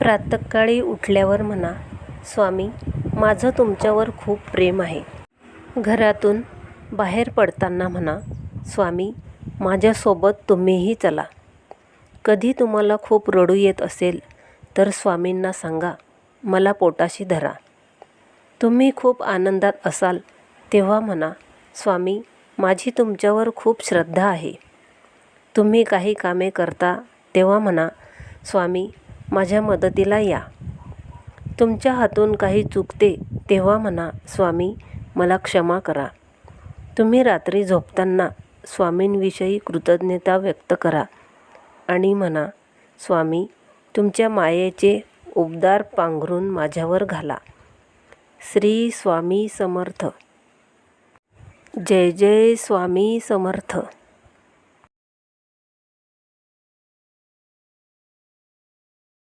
प्रातःकाळी उठल्यावर म्हणा स्वामी माझं तुमच्यावर खूप प्रेम आहे. घरातून बाहेर पडताना म्हणा स्वामी माझ्यासोबत तुम्हीही चला. कधी तुम्हाला खूप रडू येत असेल तर स्वामींना सांगा मला पोटाशी धरा. तुम्ही खूप आनंदात असाल तेव्हा म्हणा स्वामी माझी तुमच्यावर खूप श्रद्धा आहे. तुम्ही काही कामे करता तेव्हा म्हणा स्वामी माझ्या मदतीला या. तुमच्या हातून काही चुकते तेव्हा म्हणा स्वामी मला क्षमा करा. तुम्ही रात्री झोपताना स्वामींविषयी कृतज्ञता व्यक्त करा आणि म्हणा स्वामी तुमच्या मायेचे उबदार पांघरून माझ्यावर घाला. श्री स्वामी समर्थ. जय जय स्वामी समर्थ.